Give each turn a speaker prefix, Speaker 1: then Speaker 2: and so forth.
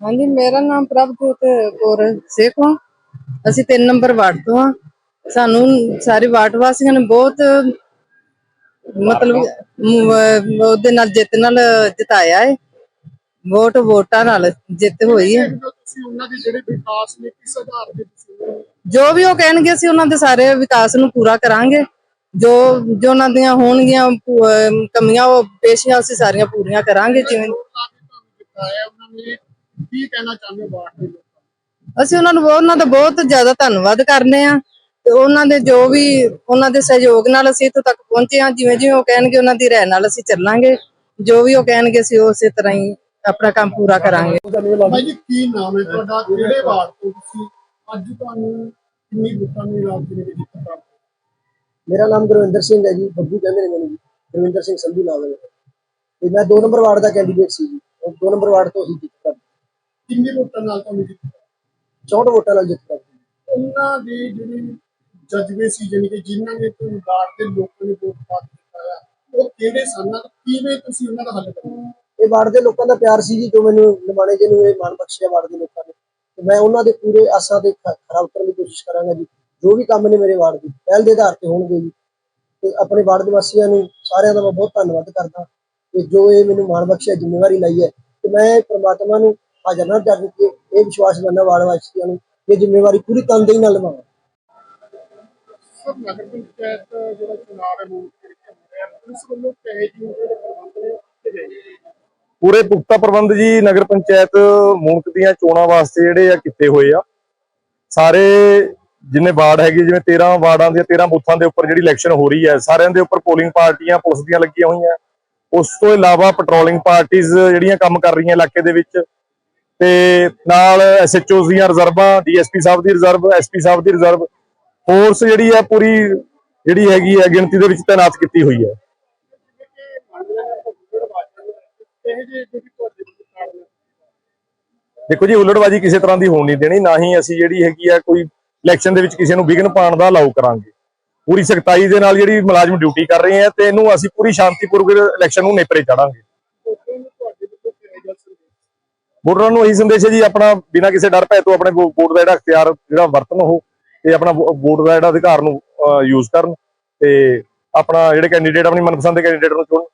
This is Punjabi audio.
Speaker 1: ਹਾਂਜੀ,
Speaker 2: ਮੇਰਾ ਨਾਮ ਪ੍ਰਭਜੋਤ ਕੌਰ ਸੇਖੋਂ ਅਸੀਂ 3 ਨੰਬਰ ਵਾਰਡ ਤੋਂ ਆ ਸਾਨੂੰ ਸਾਰੇ ਵਾਰਡ ਵਾਸੀਆਂ ਨੇ ਬਹੁਤ ਮਤਲਬ ਉਹਦੇ ਨਾਲ ਜਿੱਤ ਨਾਲ ਜਿਤਾਇਆ ਹੈ। ਵੋਟ ਵੋਟਾਂ ਨਾਲ ਜਿੱਤ ਹੋਈ ਹੈ।
Speaker 1: ਜੋ
Speaker 2: ਵੀ ਉਹ ਕਹਿਣਗੇ, ਅਸੀਂ ਉਹਨਾਂ ਦੇ ਸਾਰੇ ਵਿਕਾਸ ਨੂੰ ਪੂਰਾ ਕਰਾਂਗੇ। ਜੋ ਜੋ ਉਹਨਾਂ ਦੀਆਂ ਹੋਣਗੀਆਂ ਕਮੀਆਂ, ਉਹ ਪੇਸ਼ੀਆਂ ਅਸੀਂ ਸਾਰੀਆਂ ਪੂਰੀਆਂ ਕਰਾਂਗੇ, ਜਿਵੇਂ
Speaker 1: ਕੀ ਕਹਿਣਾ ਚਾਹੁੰਦੇ ਹੋ ਬਾਹਰ ਦੇ ਲੋਕਾਂ ਨੂੰ?
Speaker 2: ਅਸੀਂ ਉਹਨਾਂ ਨੂੰ ਬਹੁਤ- ਉਹਨਾਂ ਦਾ ਬਹੁਤ ਜ਼ਿਆਦਾ ਧੰਨਵਾਦ ਕਰਨੇ ਆ ਤੇ ਉਹਨਾਂ ਦੇ ਜੋ ਵੀ ਉਹਨਾਂ ਦੇ ਸਹਿਯੋਗ ਨਾਲ ਅਸੀਂ ਇੱਥੋਂ ਤੱਕ ਪਹੁੰਚੇ ਆ ਜਿਵੇਂ ਜਿਵੇਂ ਉਹ ਕਹਿਣਗੇ ਉਹਨਾਂ ਦੀ ਰਹਿ ਨਾਲ ਅਸੀਂ ਚੱਲਾਂਗੇ। ਜੋ ਵੀ ਉਹ ਕਹਿਣਗੇ ਅਸੀਂ ਉਸੇ ਤਰ੍ਹਾਂ ਹੀ ਆਪਣਾ ਕੰਮ ਪੂਰਾ ਕਰਾਂਗੇ।
Speaker 1: ਭਾਈ ਜੀ ਕੀ ਨਾਮ ਹੈ ਤੁਹਾਡਾ? ਕਿਹੜੇ ਵਾਰਡ ਤੋਂ ਤੁਸੀਂ? ਅੱਜ ਤੁਹਾਨੂੰ ਕਿੰਨੀ ਵੋਟਾਂ ਦੇ ਨਾਲ ਜਿਹੜੇ ਜਿੱਤ ਪ੍ਰਾਪਤ ਹੋਈ?
Speaker 3: ਮੇਰਾ ਨਾਮ ਗੁਰਵਿੰਦਰ ਸਿੰਘ ਹੈ ਜੀ। ਬੱਬੂ ਕਹਿੰਦੇ ਨੇ ਮੈਨੂੰ ਜੀ। ਗੁਰਵਿੰਦਰ ਸਿੰਘ ਸੰਧੂ ਨਾਮ ਹੈ ਮੇਰਾ। ਤੇ ਮੈਂ 2 ਨੰਬਰ ਵਾਰਡ ਦਾ ਕੈਂਡੀਡੇਟ ਸੀ ਜੀ। 2 ਨੰਬਰ ਵਾਰਡ ਤੋਂ ਹੀ ਪ੍ਰਾਪਤ
Speaker 1: ਕਿੰਨੀ ਵੋਟਾਂ ਨਾਲ ਤੁਹਾਨੂੰ ਜਿੱਤ ਪ੍ਰਾਪਤ
Speaker 3: 64 ਵੋਟਾਂ ਨਾਲ ਜਿੱਤ ਪ੍ਰਾਪਤ।
Speaker 1: ਉਹਨਾਂ ਦੇ ਜਿਹੜੇ ਜਜ਼ਬੇ ਸੀ ਜਾਣੀ ਕਿ ਜਿਨ੍ਹਾਂ ਨੇ ਤੁਹਾਨੂੰ ਬਾਹਰ ਦੇ ਲੋਕਾਂ ਨੇ ਵੋਟ ਪਾ ਕੇ ਜਿਤਾਇਆ ਉਹ ਕਿਹੜੇ ਸਨ ਕਿਵੇਂ ਤੁਸੀਂ ਉਹਨਾਂ ਦਾ ਹੱਲ ਕਰੋਗੇ
Speaker 3: ਇਹ ਵਾਰਡ ਦੇ ਲੋਕਾਂ ਦਾ ਪਿਆਰ ਸੀ ਜੀ ਜੋ ਮੈਨੂੰ ਨਿਮਾਣੇ ਜੀ ਨੂੰ ਇਹ ਮਾਣ ਬਖਸ਼ਿਆ ਵਾਰਡ ਦੇ ਲੋਕਾਂ ਨੇ। ਤੇ ਮੈਂ ਉਹਨਾਂ ਦੇ ਪੂਰੇ ਆਸਾਂ ਤੇ ਖ- ਖਰਾ ਉਤਰਨ ਦੀ ਕੋਸ਼ਿਸ਼ ਕਰਾਂਗਾ ਜੀ। ਜੋ ਵੀ ਕੰਮ ਨੇ ਮੇਰੇ ਵਾਰਡ ਦੇ ਪਹਿਲ ਦੇ ਆਧਾਰ ਤੇ ਹੋਣਗੇ ਜੀ। ਤੇ ਆਪਣੇ ਵਾਰਡ ਦੇ ਵਾਸੀਆਂ ਨੂੰ ਸਾਰਿਆਂ ਦਾ ਮੈਂ ਬਹੁਤ ਧੰਨਵਾਦ ਕਰਦਾ। ਤੇ ਜੋ ਇਹ ਮੈਨੂੰ ਮਾਣ ਬਖਸ਼ਿਆ ਜ਼ਿੰਮੇਵਾਰੀ ਲਈ ਹੈ। ਤੇ ਮੈਂ ਪ੍ਰਮਾਤਮਾ ਨੂੰ ਹਾਜ਼ਰ ਨਾਲ ਕਰ ਕੇ ਇਹ ਵਿਸ਼ਵਾਸ ਕਰਨਾ ਵਾਰਡ ਵਾਸੀਆਂ ਨੂੰ ਕਿ ਇਹ ਜ਼ਿੰਮੇਵਾਰੀ ਪੂਰੀ ਤਨਦੇਹੀ ਨਾਲ ਨਿਭਾਵਾਂ।
Speaker 1: ਸਭ ਨਗਰ ਪੰਚਾਇਤ ਜਿਹੜਾ ਚੁਣਾਵ ਹੈ ਮੂਲ ਤਰੀਕੇ ਹੋ ਰਿਹਾ ਪੁਲਿਸ ਵੱਲੋਂ ਕਹੇ ਜੀ ਜਿਹੜੇ ਪ੍ਰਬੰਧ ਨੇ ਉਹ ਕੀਤੇ ਗਏ ਨੇ।
Speaker 4: ਪੂਰੇ ਪੁਖਤਾ ਪ੍ਰਬੰਧ ਜੀ ਨਗਰ ਪੰਚਾਇਤ ਮੂਨਕ ਦੀਆਂ ਚੋਣਾਂ ਵਾਸਤੇ ਜਿਹੜੇ ਆ ਕੀਤੇ ਹੋਏ ਆ। ਸਾਰੇ ਜਿੰਨੇ ਵਾਰਡ ਹੈਗੇ ਜਿਵੇਂ 13 ਵਾਰਡਾਂ ਦੇ 13 ਬੂਥਾਂ ਦੇ ਉੱਪਰ ਜਿਹੜੀ ਇਲੈਕਸ਼ਨ ਹੋ ਰਹੀ ਹੈ ਸਾਰਿਆਂ ਦੇ ਉੱਪਰ ਪੋਲਿੰਗ ਪਾਰਟੀਆਂ ਪੁਲਿਸ ਦੀਆਂ ਲੱਗੀਆਂ ਹੋਈਆਂ। ਉਸ ਤੋਂ ਇਲਾਵਾ ਪੈਟਰੋਲਿੰਗ ਪਾਰਟੀਆਂ ਜਿਹੜੀਆਂ ਕੰਮ ਕਰ ਰਹੀਆਂ ਇਲਾਕੇ ਦੇ ਵਿੱਚ ਤੇ ਨਾਲ ਐਸਐਚਓਸ ਦੀਆਂ ਰਿਜ਼ਰਵਾਂ ਡੀਐਸਪੀ ਸਾਹਿਬ ਦੀ ਰਿਜ਼ਰਵ ਐਸਪੀ ਸਾਹਿਬ ਦੀ ਰਿਜ਼ਰਵ ਫੋਰਸ ਜਿਹੜੀ ਹੈ ਪੂਰੀ ਜਿਹੜੀ ਹੈਗੀ ਹੈ, ਗਿਣਤੀ ਦੇ ਵਿੱਚ ਤਾਇਨਾਤ ਕੀਤੀ ਹੋਈ ਹੈ। ਦੇਖੋ ਜੀ, ਹੁੱਲੜਬਾਜੀ ਕਿਸੇ ਤਰ੍ਹਾਂ ਦੀ ਹੋਣ ਨਹੀਂ ਦੇਣੀ, ਨਾ ਹੀ ਅਸੀਂ ਜਿਹੜੀ ਹੈਗੀ ਆ ਕੋਈ ਇਲੈਕਸ਼ਨ ਦੇ ਵਿੱਚ ਕਿਸੇ ਨੂੰ ਵਿਘਨ ਪਾਉਣ ਦਾ ਅਲਾਉ ਕਰਾਂਗੇ। ਪੂਰੀ ਸਖਤਾਈ ਦੇ ਨਾਲ ਜਿਹੜੀ ਮੁਲਾਜ਼ਮ ਡਿਊਟੀ ਕਰ ਰਹੇ ਆ ਤੇ ਇਹਨੂੰ ਅਸੀਂ ਪੂਰੀ ਸ਼ਾਂਤੀਪੂਰਵਕ ਇਲੈਕਸ਼ਨ ਨੂੰ ਨੇਪਰੇ ਚਾੜਾਂਗੇ। ਵੋਟਰਾਂ ਨੂੰ ਇਹੀ ਸੰਦੇਸ਼ ਹੈ ਜੀ, ਆਪਣਾ ਬਿਨਾਂ ਕਿਸੇ ਡਰ ਭੈ ਤੋਂ ਆਪਣੇ ਵੋਟ ਦਾ ਜਿਹੜਾ ਅਖਤਿਆਰ ਜਿਹੜਾ ਵਰਤਣ ਉਹ, ਤੇ ਆਪਣਾ ਵੋਟ ਦਾ ਜਿਹੜਾ ਅਧਿਕਾਰ ਨੂੰ ਯੂਜ਼ ਕਰਨ ਤੇ ਆਪਣਾ ਜਿਹੜੇ ਕੈਂਡੀਡੇਟ ਆਪਣੀ ਮਨਪਸੰਦ ਦੇ ਕੈਂਡੀਡੇਟ ਨੂੰ ਚੁਣਨ।